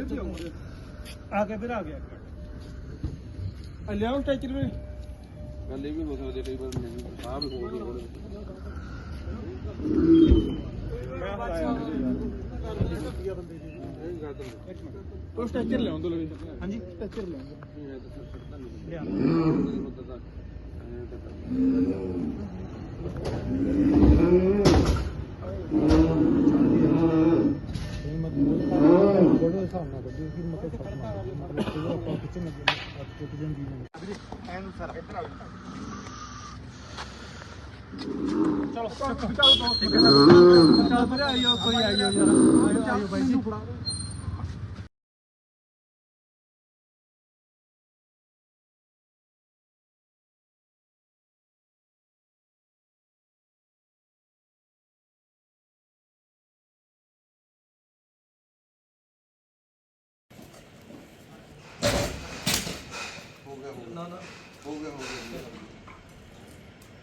ਆ ਕੇ ਫਿਰ ਆ ਗਿਆ ਆ ਲਿਆਓ ਸਟ੍ਰੈਚਰ ਵੀ। ਗੱਲ ਇਹ ਵੀ ਹੋ ਸਕਦੀ ਕਈ ਵਾਰ ਨਹੀਂ। ਆ ਵੀ ਹੋ ਗਈ ਹੁਣ ਉਹ ਸਟ੍ਰੈਚਰ ਲਿਆਉਂ ਦੋ ਲਵੇ। ਹਾਂਜੀ। ਸਟ੍ਰੈਚਰ ਲਿਆਉਂ ਲਿਆ। ਚਲੋ ਚਲੋ ਚਲੋ ਚਲ ਫਿਰ ਆਇਓ ਕੋਈ ਆਇਓ ਯਾਰ ਆਇਓ ਆਇਓ ਬਾਈ ਜੀ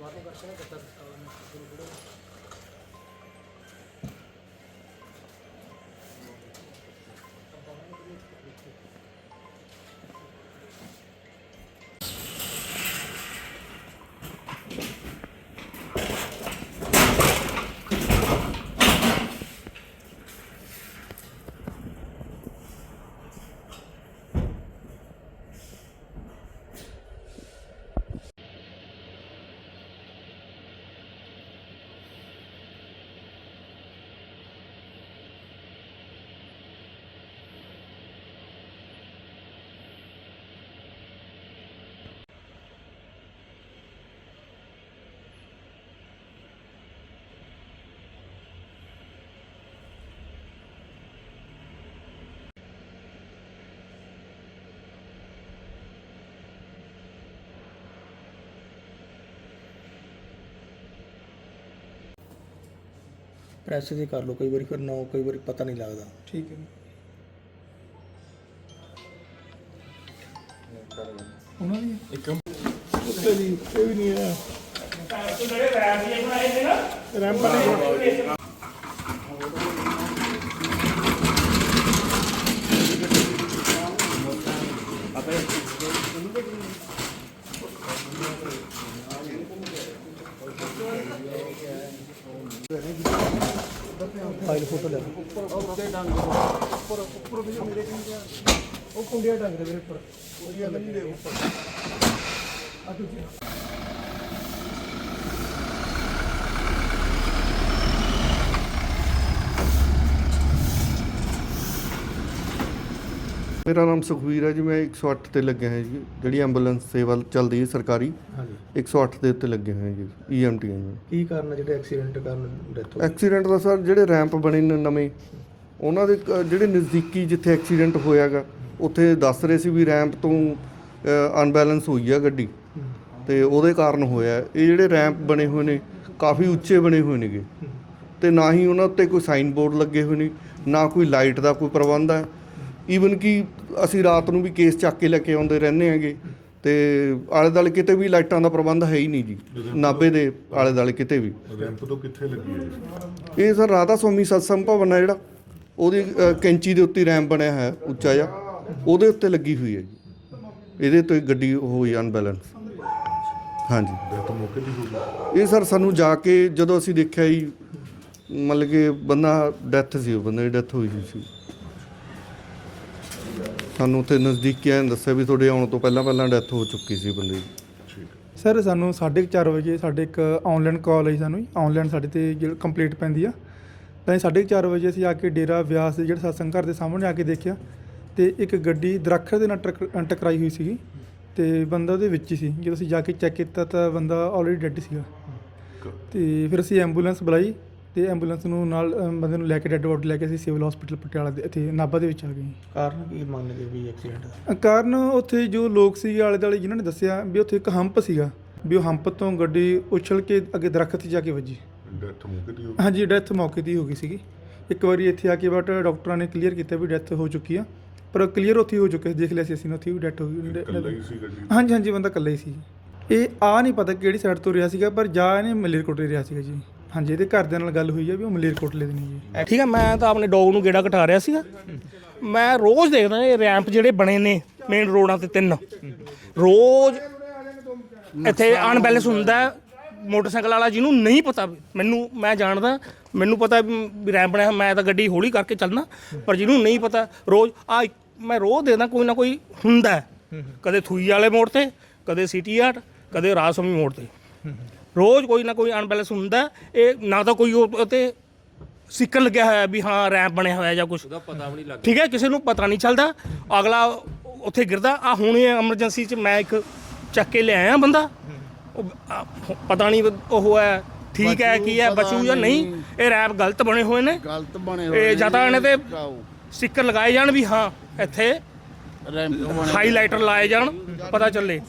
వార్నింగ్ వర్షం గత ਪ੍ਰੈਸ ਤੇ ਕਰ ਲਓ ਕਈ ਵਾਰੀ ਫਿਰ ਨਾ ਕਈ ਵਾਰੀ ਪਤਾ ਨਹੀਂ ਲੱਗਦਾ। ਠੀਕ ਹੈ ਉਹਨਾਂ ਦੀ? ਇੱਕ ਉੱਤੇ ਦੀ ਇਹ ਵੀ ਨਹੀਂ ਰੈਂਪ ਵਾਲੀ ਫਾਈਲ ਫੋਟੋ ਲੈ ਲਓ। ਉਹ ਕੁੰਡੀਆਂ ਟੰਗ ਦੇ ਮੇਰੇ ਉੱਪਰ। ਕੁੰਡੀਆਂ ਨਹੀਂ ਦੇ ਉੱਪਰ। ਆ ਦੂਜੀ। ਮੇਰਾ ਨਾਮ ਸੁਖਵੀਰ ਹੈ ਜੀ ਮੈਂ 108 ਤੇ ਲੱਗਿਆ ਹਾਂ ਜੀ ਜਿਹੜੀ ਐਂਬੂਲੈਂਸ ਸੇਵਾ ਚੱਲਦੀ ਹੈ ਸਰਕਾਰੀ ਹਾਂਜੀ। 108 ਦੇ ਉੱਤੇ ਲੱਗੇ ਹੋਏ ਜੀ ਈਐਮਟੀ ਜੀ। ਕੀ ਕਾਰਨ ਹੈ ਜਿਹੜੇ ਐਕਸੀਡੈਂਟ ਕਾਰਨ ਡੈਥ ਹੋ ਗਈ? ਐਕਸੀਡੈਂਟ ਦਾ ਸਰ ਜਿਹੜੇ ਰੈਂਪ ਬਣੇ ਨੇ ਨਵੇਂ ਉਹਨਾਂ ਦੇ ਕ- ਜਿਹੜੇ ਨਜ਼ਦੀਕੀ ਜਿੱਥੇ ਐਕਸੀਡੈਂਟ ਹੋਇਆਗਾ ਉੱਥੇ ਦੱਸ ਰਹੇ ਸੀ ਵੀ ਰੈਂਪ ਤੋਂ ਅਨਬੈਲੈਂਸ ਹੋਈ ਆ ਗੱਡੀ। ਤੇ ਉਹਦੇ ਕਾਰਨ ਹੋਇਆ। ਇਹ ਜਿਹੜੇ ਰੈਂਪ ਬਣੇ ਹੋਏ ਨੇ ਕਾਫੀ ਉੱਚੇ ਬਣੇ ਹੋਏ ਨੇਗੇ। ਤੇ ਨਾ ਹੀ ਉਹਨਾਂ ਉੱਤੇ ਕੋਈ ਸਾਈਨ ਬੋਰਡ ਲੱਗੇ ਹੋਏ ਨੇ ਨਾ ਕੋਈ ਲਾਈਟ ਦਾ ਕੋਈ ਪ੍ਰਬੰਧ ਹੈ। ਈਵਨ ਕਿ ਅਸੀਂ ਰਾਤ ਨੂੰ ਵੀ ਕੇਸ ਚੱਕ ਕੇ ਲੈ ਕੇ ਆਉਂਦੇ ਰਹਿੰਦੇ ਹੈਗੇ ਤੇ ਆਲੇ ਦੁਆਲੇ ਕਿਤੇ ਵੀ ਲਾਈਟਾਂ ਦਾ ਪ੍ਰਬੰਧ ਹੈ ਹੀ ਨਹੀਂ ਜੀ ਨਾਭੇ ਦੇ ਆਲੇ ਦੁਆਲੇ ਕਿਤੇ ਵੀ। ਰੈਂਪ ਤੋਂ ਕਿੱਥੇ ਲੱਗੀ ਹੈ ਇਹ ਸਰ ਰਾਧਾ ਸਵਾਮੀ ਸਤਸੰਗ ਭਵਨ ਹੈ ਜਿਹੜਾ ਉਹਦੀ ਕੈਂਚੀ ਦੇ ਉੱਤੇ ਰੈਂਪ ਬਣਿਆ ਹੈ ਉੱਚਾ ਜਿਹਾ ਉਹਦੇ ਉੱਤੇ ਲੱਗੀ ਹੋਈ ਹੈ ਜੀ। ਇਹਦੇ ਤੋਂ ਗੱਡੀ ਹੋਈ ਅਨਬੈਲੈਂਸ ਹਾਂਜੀ। ਡੈਥ ਮੌਕੇ ਦੀ ਹੋ ਗਈ ਇਹ ਸਰ ਸਾਨੂੰ ਜਾ ਕੇ ਜਦੋਂ ਅਸੀਂ ਦੇਖਿਆ ਜੀ ਮਤਲਬ ਕਿ ਬੰਦਾ ਡੈਥ ਸੀ ਉਹ ਬੰਦੇ ਦੀ ਡੈਥ ਹੋਈ ਸੀ। ਸਾਨੂੰ ਉੱਥੇ ਨਜ਼ਦੀਕੀਆਂ ਨੇ ਦੱਸਿਆ ਵੀ ਤੁਹਾਡੇ ਆਉਣ ਤੋਂ ਪਹਿਲਾਂ ਪਹਿਲਾਂ ਡੈਥ ਹੋ ਚੁੱਕੀ ਸੀ ਬੰਦੇ ਦੀ। ਸਰ ਸਾਨੂੰ 4:30 ਵਜੇ ਸਾਡੇ ਇੱਕ ਆਨਲਾਈਨ ਕਾਲ ਆਈ ਸਾਨੂੰ ਆਨਲਾਈਨ ਸਾਡੇ ਤੇ ਜਿਹੜਾ ਕੰਪਲੀਟ ਪੈਂਦੀ ਆ। ਤਾਂ 4:30 ਵਜੇ ਅਸੀਂ ਆ ਕੇ ਡੇਰਾ ਵਿਆਸ ਦੇ ਜਿਹੜਾ ਸਤਸੰਗ ਘਰ ਦੇ ਸਾਹਮਣੇ ਆ ਕੇ ਦੇਖਿਆ ਤੇ ਇੱਕ ਗੱਡੀ ਦਰੱਖਤ ਦੇ ਨਾਲ ਟੱਕ- ਟਕਰਾਈ ਹੋਈ ਸੀਗੀ ਤੇ ਬੰਦਾ ਉਹਦੇ ਵਿੱਚ ਹੀ ਸੀ। ਜਦੋਂ ਅਸੀਂ ਜਾ ਕੇ ਚੈੱਕ ਕੀਤਾ ਤਾਂ ਬੰਦਾ ਆਲਰੇਡੀ ਡੈੱਡ ਸੀਗਾ। ਤੇ ਫਿਰ ਅਸੀਂ ਐਂਬੂਲੈਂਸ ਬੁਲਾਈ। ਤੇ ਐਂਬੂਲੈਂਸ ਨੂੰ ਨਾਲ ਬੰਦੇ ਨੂੰ ਲੈ ਕੇ ਡੈੱਡ ਬੋਡੀ ਲੈ ਕੇ ਅਸੀਂ ਸਿਵਲ ਹਸਪੀਟਲ ਪਟਿਆਲਾ ਦੇ ਇੱਥੇ ਨਾਭਾ ਦੇ ਵਿੱਚ ਆ ਗਏ ਕਾਰਨ ਕੀ ਮੰਨਦੇ ਵੀ ਐਕਸੀਡੈਂਟ ਦਾ? ਕਾਰਨ ਉੱਥੇ ਜੋ ਲੋਕ ਸੀ ਆਲੇ ਦੁਆਲੇ ਜਿਨ੍ਹਾਂ ਨੇ ਦੱਸਿਆ ਵੀ ਉੱਥੇ ਇੱਕ ਹੰਪ ਸੀਗਾ ਵੀ ਉਹ ਹੰਪ ਤੋਂ ਗੱਡੀ ਉਛਲ ਕੇ ਅੱਗੇ ਦਰਖਤ 'ਚ ਜਾ ਕੇ ਵੱਜੀ। ਡੈਥ ਮੌਕੇ ਦੀ ਹੋ ਹਾਂਜੀ ਡੈਥ ਮੌਕੇ ਦੀ ਹੋ ਗਈ ਸੀਗੀ। ਇੱਕ ਵਾਰੀ ਇੱਥੇ ਆ ਕੇ ਬਟ ਡਾਕਟਰਾਂ ਨੇ ਕਲੀਅਰ ਕੀਤਾ ਵੀ ਡੈਥ ਹੋ ਚੁੱਕੀ ਆ ਪਰ ਕਲੀਅਰ ਉੱਥੇ ਹੀ ਹੋ ਚੁੱਕਿਆ ਸੀ ਦੇਖ ਲਿਆ ਸੀ ਅਸੀਂ ਉੱਥੇ ਵੀ ਡੈਥ ਹੋ ਗਈ। ਹੀ ਸੀ ਗੱਡੀ ਹਾਂਜੀ ਹਾਂਜੀ ਬੰਦਾ ਇਕੱਲਾ ਹੀ ਸੀ ਇਹ ਆ ਨਹੀਂ ਪਤਾ ਕਿਹੜੀ ਸਾਈਡ ਤੋਂ ਰਿਹਾ ਸੀਗਾ ਪਰ ਜਾ ਇਹਨੇ ਮਲੇਰਕੋਟਲੇ ਰਿਹਾ ਸੀਗਾ ਜੀ। ਹਾਂਜੀ, ਇਹਦੇ ਘਰਦਿਆਂ ਨਾਲ ਗੱਲ ਹੋਈ ਆ ਵੀ ਉਹ ਮਲੇਰਕੋਟਲੇ ਦੇ ਨੇ ਜੀ ਠੀਕ ਹੈ ਮੈਂ ਤਾਂ ਆਪਣੇ ਡੌਗ ਨੂੰ ਗੇੜਾ ਕਟਾ ਰਿਹਾ ਸੀਗਾ ਮੈਂ ਰੋਜ਼ ਦੇਖਦਾ ਇਹ ਰੈਂਪ ਜਿਹੜੇ ਬਣੇ ਨੇ ਮੇਨ ਰੋਡਾਂ ਤੇ ਤਿੰਨ ਰੋਜ਼ ਇੱਥੇ ਅਨਬੈਲੈਂਸ ਹੁੰਦਾ ਹੈ। ਮੋਟਰਸਾਈਕਲ ਵਾਲਾ ਜਿਹਨੂੰ ਨਹੀਂ ਪਤਾ, ਮੈਨੂੰ, ਮੈਂ ਜਾਣਦਾ, ਮੈਨੂੰ ਪਤਾ ਵੀ ਰੈਂਪ ਬਣਿਆ, ਮੈਂ ਤਾਂ ਗੱਡੀ ਹੌਲੀ ਕਰਕੇ ਚੱਲਣਾ, ਪਰ ਜਿਹਨੂੰ ਨਹੀਂ ਪਤਾ, ਰੋਜ਼ ਆ ਮੈਂ ਰੋਜ਼ ਦੇਖਦਾ ਕੋਈ ਨਾ ਕੋਈ ਹੁੰਦਾ ਹੈ। ਕਦੇ ਥੂਈ ਵਾਲੇ ਮੋੜ ਤੇ, ਕਦੇ ਸਿਟੀ ਆਰਟ ਕਦੇ ਰਾਸਮੀ ਮੋੜ ਤੇ ਰੋਜ਼ ਕੋਈ ਨਾ ਕੋਈ ਅਨਬੈਲੈਂਸ ਹੁੰਦਾ। ਇਹ ਨਾ ਤਾਂ ਕੋਈ ਉਹ ਤੇ ਸਿੱਕਣ ਲੱਗਿਆ ਹੋਇਆ ਵੀ ਹਾਂ ਰੈਂਪ ਬਣਿਆ ਹੋਇਆ ਜਾਂ ਕੁਝ ਉਹਦਾ ਪਤਾ ਵੀ ਨਹੀਂ ਲੱਗਦਾ। ਠੀਕ ਹੈ ਕਿਸੇ ਨੂੰ ਪਤਾ ਨਹੀਂ ਚੱਲਦਾ। ਅਗਲਾ ਉੱਥੇ ਗਿਰਦਾ ਆ ਹੁਣ ਐਮਰਜੈਂਸੀ 'ਚ ਮੈਂ ਇੱਕ ਚੱਕ ਕੇ ਲਿਆਇਆ ਬੰਦਾ। ਉਹ ਆ, ਪਤਾ ਨਹੀਂ ਉਹ ਹੈ ਠੀਕ ਹੈ ਕੀ ਹੈ ਬਚੂ ਜਾਂ ਨਹੀਂ ਇਹ ਰੈਪ ਗਲਤ ਬਣੇ ਹੋਏ ਨੇ। ਗਲਤ ਬਣੇ ਇਹ ਜਾਂ ਤਾਂ ਇਹਨੇ ਤੇ ਸਟicker ਲਗਾਏ ਜਾਣ ਵੀ ਹਾਂ ਇੱਥੇ ਹਾਈਲਾਈਟਰ ਲਾਏ ਜਾਣ ਪਤਾ ਚੱਲੇ।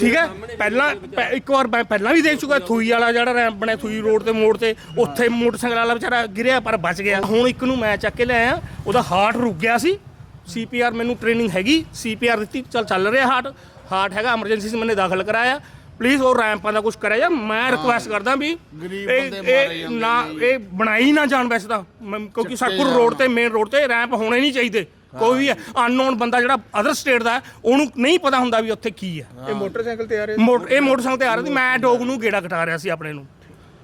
ਠੀਕ ਹੈ? ਪਹਿਲਾਂ ਪਹਿ- ਇੱਕ ਵਾਰ ਮੈਂ ਪਹਿਲਾਂ ਵੀ ਦੇਖ ਚੁੱਕਾ ਥੂਈ ਵਾਲਾ ਜਿਹੜਾ ਰੈਂਪ ਬਣਿਆ ਥੂਈ ਰੋਡ ਤੇ ਮੋੜ ਤੇ ਉੱਥੇ ਮੋਟਰਸਾਈਕਲ ਵਾਲਾ ਵਿਚਾਰਾ ਗਿਰਿਆ ਪਰ ਬਚ ਗਿਆ। ਹੁਣ ਇੱਕ ਨੂੰ ਮੈਂ ਚੱਕ ਕੇ ਲਿਆਇਆ ਉਹਦਾ ਹਾਰਟ ਰੁਕ ਗਿਆ ਸੀ। ਸੀਪੀਆਰ ਮੈਨੂੰ ਟ੍ਰੇਨਿੰਗ ਹੈਗੀ ਸੀਪੀਆਰ ਦਿੱਤੀ ਚੱਲ ਚੱਲ ਰਿਹਾ ਹਾਰਟ। ਹਾਰਟ ਹੈਗਾ ਐਮਰਜੈਂਸੀ 'ਚ ਮੈਨੇ ਦਾਖਲ ਕਰਾਇਆ। ਪਲੀਜ਼ ਉਹ ਰੈਂਪਾਂ ਦਾ ਕੁਝ ਕਰਿਆ ਜਾਂ ਮੈਂ ਰਿਕੁਐਸਟ ਕਰਦਾ ਵੀ ਗਰੀਬ ਇਹ ਬੰਦੇ ਮਾਰੇ ਇਹ ਜਾਂਦੇ ਨਾ ਇਹ ਬਣਾਈ ਨਾ ਜਾਣ ਵੈਸੇ ਤਾਂ। ਮੈਂ- ਕਿਉਂਕਿ ਸਰਪੁਰ ਰੋਡ ਤੇ ਮੇਨ ਰੋਡ ਤੇ ਰੈਂਪ ਹੋਣੇ ਨਹੀਂ ਚਾਹੀਦੇ। ਕੋਈ ਵੀ ਅਨਨੋਨ ਬੰਦਾ ਜਿਹੜਾ ਅਦਰ ਸਟੇਟ ਦਾ ਹੈ, ਉਹਨੂੰ ਨਹੀਂ ਪਤਾ ਹੁੰਦਾ ਵੀ ਉੱਥੇ ਕੀ ਹੈ। ਇਹ ਮੋਟਰਸਾਈਕਲ ਤੇ ਆ ਰਹੇ ਮੋਟ ਇਹ ਮੋਟਰਸਾਈਕਲ ਤੇ ਆ ਰਿਹਾ ਸੀ। ਮੈਂ ਡੋਗ ਨੂੰ ਗੇੜਾ ਕਟਾ ਰਿਹਾ ਸੀ ਆਪਣੇ ਨੂੰ।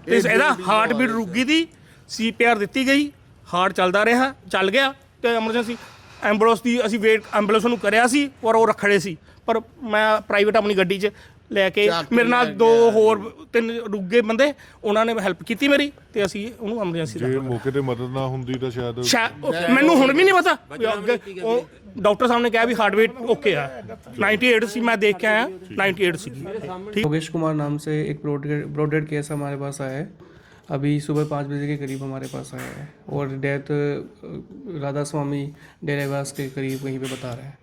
ਤੇ ਇਹਦਾ ਹਾਰਟ ਬੀਟ ਰੁਕ ਗਈ ਦੀ ਸੀਪੀਆਰ ਦਿੱਤੀ ਗਈ ਹਾਰਟ ਚੱਲਦਾ ਰਿਹਾ ਚੱਲ ਗਿਆ ਤੇ ਐਮਰਜੈਂਸੀ ਐਂਬੂਲੈਂਸ ਦੀ ਅਸੀਂ ਵੇਟ ਐਂਬੂਲੈਂਸ ਨੂੰ ਕਰਿਆ ਸੀ ਪਰ ਉਹ ਰੱਖੜੇ ਸੀ। ਪਰ ਮੈਂ ਪ੍ਰਾਈਵੇਟ ਆਪਣੀ ਗੱਡੀ 'ਚ ਲੈ ਕੇ ਚੱਕ ਕੇ ਮੇਰੇ ਨਾਲ ਲੈ ਦੋ ਹੋਰ ਤਿੰਨ ਰੁੱਗੇ ਬੰਦੇ ਉਹਨਾਂ ਨੇ ਹੈਲਪ ਕੀਤੀ ਮੇਰੀ ਤੇ ਅਸੀਂ ਉਹਨੂੰ ਐਮਰਜੈਂਸੀ ਦਾ ਜੇ ਮੌਕੇ ਤੇ ਮਦਦ ਨਾ ਹੁੰਦੀ ਤਾਂ ਸ਼ਾਇਦ ਸ਼ਾਇਦ ਉਹ- ਮੈਨੂੰ ਹੁਣ ਵੀ ਨਹੀਂ ਪਤਾ ਵੀ ਅੱਗੇ ਉਹ ਡਾਕਟਰ ਸਾਹਿਬ ਨੇ ਕਿਹਾ ਵੀ ਹਾਰਟ ਰੇਟ ਓਕੇ ਆ 98 ਸੀ ਮੈਂ ਦੇਖ ਕੇ ਆਇਆ 98 ਸੀਗੀ ਠੀਕ योगेश कुमार नाम से एक ब्रॉडेड ब्रॉडेड केस हमारे पास आया है अभी सुबह पाँच बजे के करीब हमारे पास आया है और डेथ राधा स्वामी डेरेवास के करीब वहीं पे बता रहा है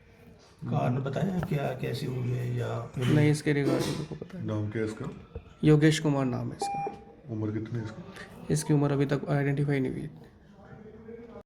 कारण बताया क्या कैसे हुए या फिर नहीं इसके रिगार्डिंग मेरे को पता है नाम क्या है इसका योगेश कुमार नाम है इसका उम्र कितनी है इसकी इसकी उम्र अभी तक आइडेंटिफाई नहीं हुई